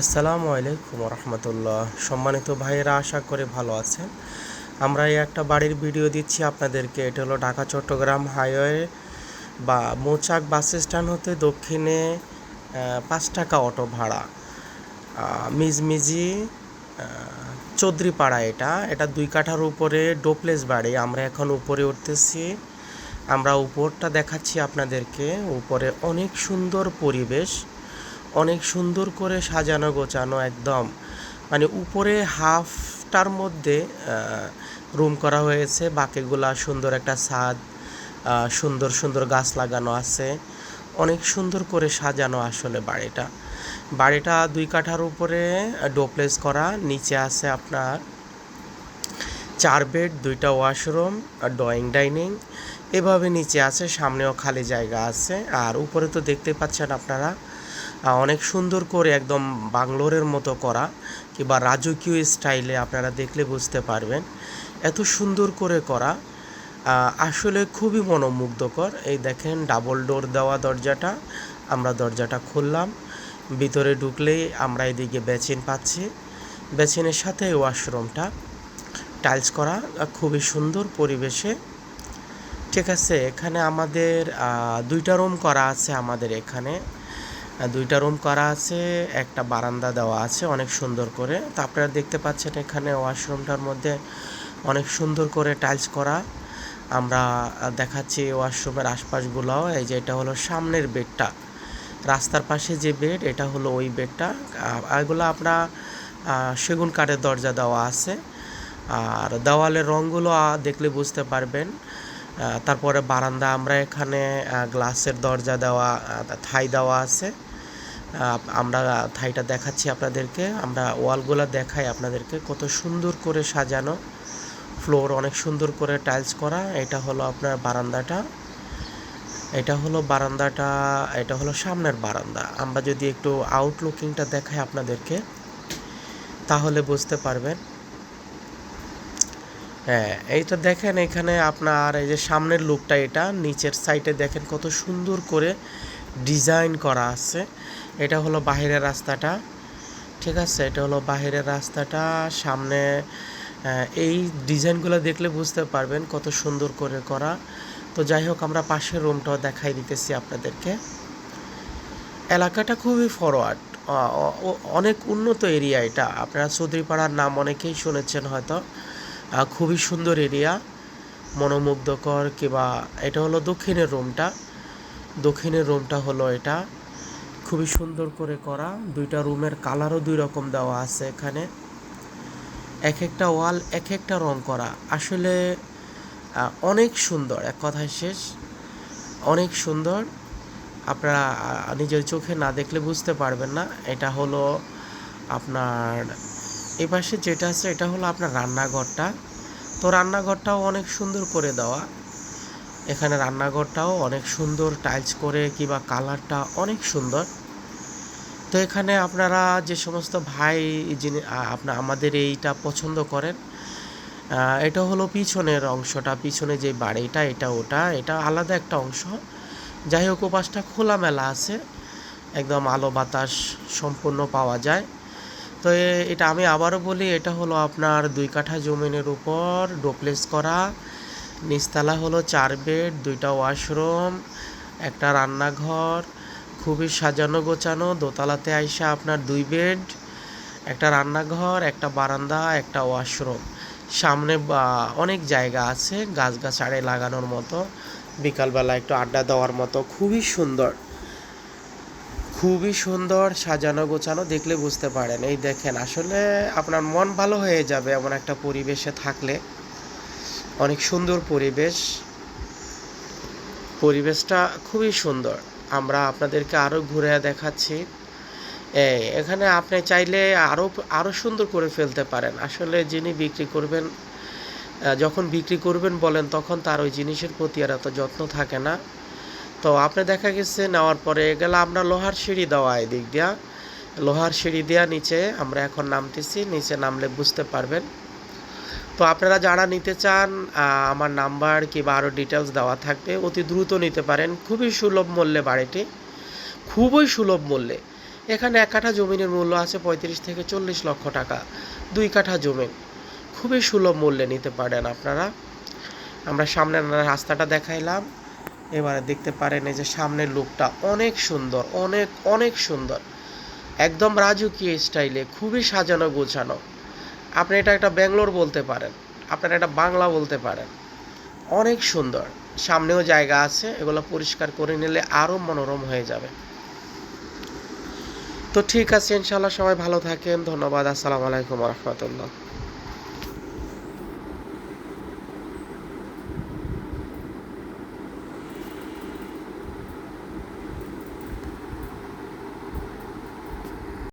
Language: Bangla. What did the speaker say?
আসসালামু আলাইকুম রহমতুল্লাহ সম্মানিত ভাইয়েরা, আশা করে ভালো আছেন। আমরা এই একটা বাড়ির ভিডিও দিচ্ছি আপনাদেরকে। এটা হলো ঢাকা, চট্টগ্রাম হাইওয়ে বা মৌচাক বাস স্ট্যান্ড হতে দক্ষিণে পাঁচ টাকা অটো ভাড়া। মিজমিজি চৌধুরীপাড়া এটা। এটা দুই কাঠার উপরে ডোপলেস বাড়ি। আমরা এখন উপরে উঠতেছি। আমরা উপরটা দেখাচ্ছি আপনাদেরকে। উপরে অনেক সুন্দর পরিবেশ। অনেক সুন্দর করে সাজানো, গোছানো একদম। মানে উপরে হাফটার মধ্যে রুম করা হয়েছে। বাকিগুলা সুন্দর একটা ছাদ সুন্দর সুন্দর গাছ লাগানো আছে। অনেক সুন্দর করে সাজানো আসলে বাড়িটা। বাড়িটা দুই কাঠার উপরে ডোপ্লেস করা। নিচে আছে আপনার চার বেড দুইটা ওয়াশরুম ড্রয়িং ডাইনিং এভাবে নিচে আছে, সামনেও খালি জায়গা আছে। আর উপরে তো দেখতে পাচ্ছেন আপনারা অনেক সুন্দর করে একদম বাংলোরের মতো করা কিংবা রাজকীয় স্টাইলে আপনারা দেখলে বুঝতে পারবেন। এত সুন্দর করে করা। আসলে খুবই মনোমুগ্ধকর। এই দেখেন ডাবল ডোর দেওয়া দরজাটা। আমরা দরজাটা খুললাম। ভিতরে ঢুকলেই আমরা এদিকে বেচিন পাচ্ছি। বেচিনের সাথে ওয়াশরুমটা টাইলস করা। খুবই সুন্দর পরিবেশে। ঠিক আছে, এখানে আমাদের দুইটা রুম করা আছে আমাদের এখানে। দুইটা রুম করা আছে, একটা বারান্দা দেওয়া আছে অনেক সুন্দর করে। তো আপনারা দেখতে পাচ্ছেন এখানে ওয়াশরুমটার মধ্যে অনেক সুন্দর করে টাইলস করা। আমরা দেখাচ্ছি ওয়াশরুমের আশপাশগুলোও। এই যে এটা হলো সামনের বেডটা রাস্তার পাশে যে বেড এটা হলো ওই বেডটা এগুলো আপনার সেগুন কাঠের দরজা দেওয়া আছে। আর দেওয়ালের রঙগুলো দেখলে বুঝতে পারবেন। তারপরে বারান্দা, আমরা এখানে গ্লাসের দরজা দেওয়া থাই দেওয়া আছে। আমরা থাইটা দেখাচ্ছি আপনাদেরকে। আমরা ওয়ালগুলো দেখাই আপনাদেরকে। কত সুন্দর করে সাজানো। ফ্লোর অনেক সুন্দর করে টাইলস করা। এটা হলো আপনার বারান্দাটা। এটা হলো বারান্দাটা, এটা হলো সামনের বারান্দা। আমরা যদি একটু আউটলুকিংটা দেখাই আপনাদেরকে, তাহলে বুঝতে পারবেন। হ্যাঁ এইটা দেখেন এখানে আপনার এই যে সামনের লুকটা এটা, নিচের সাইডে দেখেন কত সুন্দর করে ডিজাইন করা আছে। এটা হলো বাহিরের রাস্তাটা, ঠিক আছে? এটা হলো বাহিরের রাস্তাটা, সামনে এই ডিজাইনগুলো দেখলে বুঝতে পারবেন কত সুন্দর করে করা। তো যাই হোক, আমরা পাশের রুমটাও দেখাই দিতেছি আপনাদেরকে। এলাকাটা খুবই ফরওয়ার্ড অনেক উন্নত এরিয়া এটা। আপনারা চৌধুরীপাড়ার নাম অনেকেই শুনেছেন হয়তো। খুবই সুন্দর এরিয়া, মনোমুগ্ধকর, কিংবা এটা হলো দক্ষিণের রুমটা। দক্ষিণের রুমটা হলো এটা। খুবই সুন্দর করে করা। দুইটা রুমের কালারও দুই রকম দেওয়া আছে এখানে। এক একটা ওয়াল, এক একটা রং করা। আসলে অনেক সুন্দর, এক কথায় শেষ। অনেক সুন্দর। আপনারা নিজের চোখে না দেখলে বুঝতে পারবেন না। এটা হলো আপনার এই পাশে যেটা আছে, এটা হলো আপনার রান্নাঘরটা। তো রান্নাঘরটাও অনেক সুন্দর করে দেওয়া। এখানে রান্নাঘরটাও অনেক সুন্দর টাইলস করে কিংবা কালারটা অনেক সুন্দর। তো এখানে আপনারা যে সমস্ত ভাই যিনি আপনার আমাদের এইটা পছন্দ করেন এটা হলো পিছনের অংশটা, পিছনে যে বাড়িটা, এটা ওটা, এটা আলাদা একটা অংশ। যাই হোক, ওপাশটা খোলামেলা আছে। একদম আলো বাতাস সম্পূর্ণ পাওয়া যায়। তো এটা আমি আবারও বলি, এটা হলো আপনার দুই কাঠা জমিনের উপর ডোপ্লেস করা। নিচতলা হলো চার বেড, দুইটা ওয়াশরুম, একটা রান্নাঘর, খুবই সাজানো গোছানো। দোতলাতে আইসা আপনার দুই বেড, একটা রান্নাঘর, একটা বারান্দা, একটা ওয়াশরুম। সামনে অনেক জায়গা আছে গাছগাছাড়ে লাগানোর মতো। বিকালবেলা একটু আড্ডা দেওয়ার মতো। খুবই সুন্দর। খুবই সুন্দর সাজানো গোছানো, দেখলে বুঝতে পারেন। এই দেখেন, আসলে আপনার মন ভালো হয়ে যাবে এমন একটা পরিবেশে থাকলে। অনেক সুন্দর পরিবেশ। পরিবেশটা খুবই সুন্দর। আমরা আপনাদেরকে আরও ঘুরে দেখাচ্ছি। এখানে আপনি চাইলে আরও আরও সুন্দর করে ফেলতে পারেন। আসলে যিনি বিক্রি করবেন যখন বিক্রি করবেন বলেন, তখন তার ওই জিনিসের প্রতি আর এত যত্ন থাকে না। তো আপনি দেখা গেছে, নেওয়ার পরে গেলে আমরা লোহার সিঁড়ি দেওয়া এদিক দিয়া। লোহার সিঁড়ি দেওয়া নিচে আমরা এখন নামতেছি, নিচে নামলে বুঝতে পারবেন। তো আপনারা যারা নিতে চান আমার নাম্বার কিংবা আরও ডিটেলস দেওয়া থাকবে, অতি দ্রুত নিতে পারেন। খুবই সুলভ মূল্যে বাড়িটি। খুবই সুলভ মূল্যে। এখানে এক কাঠা জমিনের মূল্য আছে পঁয়ত্রিশ থেকে চল্লিশ লক্ষ টাকা। দুই কাঠা জমিন খুবই সুলভ মূল্যে নিতে পারেন আপনারা। আমরা সামনে রাস্তাটা দেখাইলাম। এবারে দেখতে পারেন এই যে সামনের লুকটা অনেক সুন্দর, অনেক অনেক সুন্দর। একদম রাজকীয় স্টাইলে, খুবই সাজানো গোছানো। আপনি এটা একটা ব্যাঙ্গলোর বলতে পারেন, আপনারা এটা বাংলা বলতে পারেন। অনেক সুন্দর, সামনেও জায়গা আছে, এগুলো পরিষ্কার করে নিলে আরও মনোরম হয়ে যাবে। তো ঠিক আছে ইনশাল্লাহ সবাই ভালো থাকেন, ধন্যবাদ, আসসালামু আলাইকুম রহমতুল্লাহ।